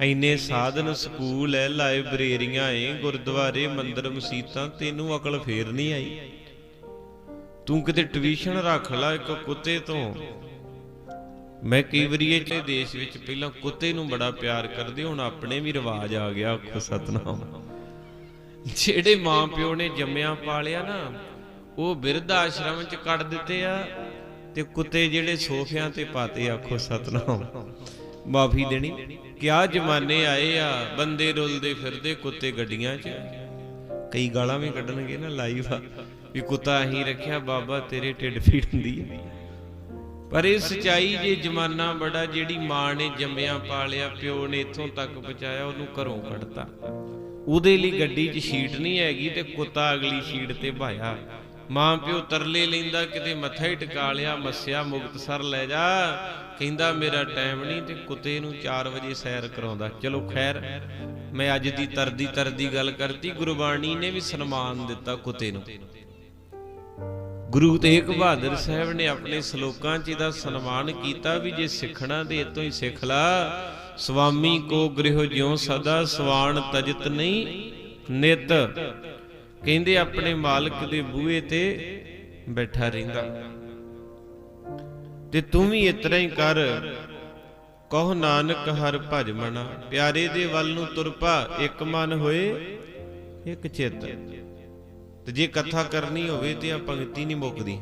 ਐਨੇ ਸਾਧਨ ਸਕੂਲ ਐ, ਲਾਇਬ੍ਰੇਰੀਆਂ ਏ ਗੁਰਦੁਆਰੇ, ਮੰਦਰ, ਮਸੀਤਾਂ, ਤੈਨੂੰ ਅਕਲ ਫੇਰ ਨਹੀਂ ਆਈ। ਤੂੰ ਕਿਤੇ ਟਿਊਸ਼ਨ ਰੱਖ ਲੈ ਇੱਕ ਕੁੱਤੇ ਤੋਂ। ਮੈਂ ਕਈ ਵਾਰੀ ਇਹ ਦੇਸ਼ ਵਿੱਚ ਪਹਿਲਾਂ ਕੁੱਤੇ ਨੂੰ ਬੜਾ ਪਿਆਰ ਕਰਦੇ, ਹੁਣ ਆਪਣੇ ਵੀ ਰਿਵਾਜ ਆ ਗਿਆ ਆਖੋ ਸਤਨਾਮ। ਜਿਹੜੇ ਮਾਂ ਪਿਓ ਨੇ ਜੰਮਿਆ ਪਾਲਿਆ ਨਾ, ਉਹ ਬਿਰਧ ਆਸ਼ਰਮ ਚ ਕੱਢ ਦਿੱਤੇ ਆ ਤੇ ਕੁੱਤੇ ਜਿਹੜੇ ਸੋਫਿਆਂ ਤੇ ਪਾਤੇ, ਆਖੋ ਸਤਨਾਮ। ਮਾਫੀ ਦੇਣੀ। ਕਿਆ ਜਮਾਨੇ ਆਏ ਆ, ਬੰਦੇ ਰੁਲਦੇ ਫਿਰਦੇ ਕੁੱਤੇ ਗੱਡੀਆਂ 'ਚ। ਕਈ ਗਾਲਾਂ ਵੀ ਕੱਢਣਗੇ ਨਾ ਲਾਈਵ ਆ ਵੀ ਕੁੱਤਾ ਅਹੀਂ ਰੱਖਿਆ, ਬਾਬਾ ਤੇਰੇ ਢਿੱਡ ਪੀੜ ਹੁੰਦੀ ਹੈ ਪਰ ਇਹ ਸਚਾਈ ਜੇ ਜਮਾਨਾ ਬੜਾ, ਜਿਹੜੀ ਮਾਂ ਨੇ ਜੰਮਿਆ, ਪਾਲਿਆ, ਪਿਓ ਨੇ ਇੱਥੋਂ ਤੱਕ ਪਹੁੰਚਾਇਆ, ਉਹਨੂੰ ਘਰੋਂ ਕੱਢਤਾ। ਉਹਦੇ ਲਈ ਗੱਡੀ 'ਚ ਸ਼ੀਟ ਨਹੀਂ ਹੈਗੀ ਤੇ ਕੁੱਤਾ ਅਗਲੀ ਸ਼ੀਟ ਤੇ ਭਾਇਆ। ਮਾਂ ਪਿਓ ਤਰਲੇ ਲੈਂਦਾ, ਕਿਤੇ ਮੱਥਾ ਹੀ ਟਿਕਾ ਲਿਆ, ਮੱਸਿਆ ਮੁਕਤਸਰ ਲੈ ਜਾ। ਕਹਿੰਦਾ, ਮੇਰਾ ਟਾਈਮ ਨਹੀਂ ਤੇ ਕੁੱਤੇ ਨੂੰ 4 ਵਜੇ ਸੈਰ ਕਰਾਉਂਦਾ। ਚਲੋ ਖੈਰ, ਮੈਂ ਅੱਜ ਦੀ ਤਰਦੀ ਤਰਦੀ ਗੱਲ ਕਰਤੀ, ਗੁਰਬਾਣੀ ਨੇ ਵੀ ਸਨਮਾਨ ਦਿੱਤਾ ਕੁੱਤੇ ਨੂੰ। ਗੁਰੂ ਤੇਗ ਬਹਾਦਰ ਸਾਹਿਬ ਨੇ ਆਪਣੇ ਸ਼ਲੋਕਾਂ 'ਚ ਇਹਦਾ ਸਨਮਾਨ ਕੀਤਾ ਵੀ ਜੇ ਸਿੱਖਣਾ ਦੇ ਇਤੋਂ ਹੀ ਸਿੱਖ ਲਾ। ਸੁਆਮੀ ਕੋ ਗ੍ਰਹਿ ਜਿਉ ਸਦਾ ਸਵਾਨ ਤਜਤ ਨਹੀਂ, ਨਿਤ ਕਹਿੰਦੇ ਆਪਣੇ ਮਾਲਕ ਦੇ ਬੂਹੇ ਤੇ ਬੈਠਾ ਰਹਿੰਦਾ। ਤੇ ਤੂੰ ਵੀ ਇਤਨਾ ਹੀ ਕਰ। ਕਹੋ ਨਾਨਕ ਹਰ ਭਜ ਮਨਾ। ਪਿਆਰੇ ਦੇ ਵੱਲ ਨੂੰ ਤੁਰ ਪਾ, ਇੱਕ ਮਨ ਹੋਏ, ਇੱਕ ਚਿੱਤ। ਤੇ ਜੇ ਕਥਾ ਕਰਨੀ ਹੋਵੇ ਤੇ ਆ ਪੰਕਤੀ ਨਹੀਂ ਮੁੱਕਦੀ।